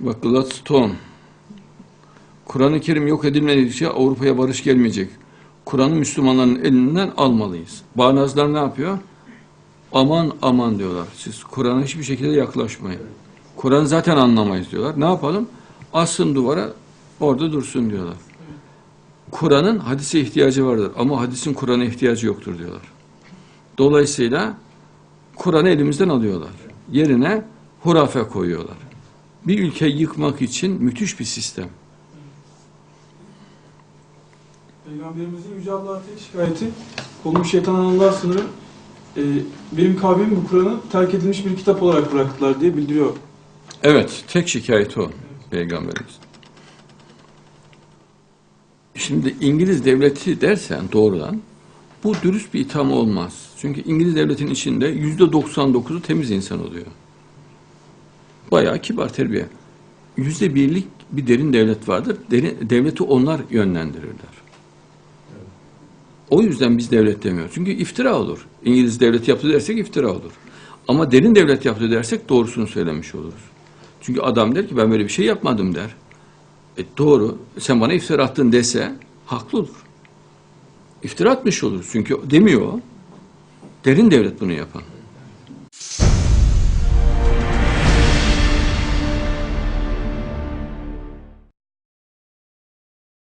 Bak Gladstone. Kur'an-ı Kerim yok edilmedikçe Avrupa'ya barış gelmeyecek. Kur'an'ı Müslümanların elinden almalıyız. Bağnazlar ne yapıyor? Aman aman diyorlar. Siz Kur'an'a hiçbir şekilde yaklaşmayın. Kur'an zaten anlamayız diyorlar. Ne yapalım? Asın duvara orada dursun diyorlar. Kur'an'ın hadise ihtiyacı vardır ama hadisin Kur'an'a ihtiyacı yoktur diyorlar. Dolayısıyla Kur'an'ı elimizden alıyorlar. Yerine hurafe koyuyorlar. Bir ülkeyi yıkmak için müthiş bir sistem. Peygamberimizin Yüce Allah'a tek şikayeti kolunu şeytandan Allah sınırı e, benim kavmim bu Kur'an'ı terk edilmiş bir kitap olarak bıraktılar diye bildiriyor. Evet, tek şikayeti o Peygamberimiz. Şimdi İngiliz devleti dersen doğrudan bu dürüst bir itham olmaz. Çünkü İngiliz devletinin içinde yüzde 99'u temiz insan oluyor. Bayağı kibar terbiye. Yüzde birlik bir derin devlet vardır. Derin, devleti onlar yönlendirirler. O yüzden biz devlet demiyoruz. Çünkü iftira olur. İngiliz devleti yaptı dersek iftira olur. Ama derin devlet yaptı dersek doğrusunu söylemiş oluruz. Çünkü adam der ki ben böyle bir şey yapmadım der. E doğru. Sen bana iftira attın dese haklı olur. İftira atmış olur. Çünkü demiyor o. Derin devlet bunu yapan.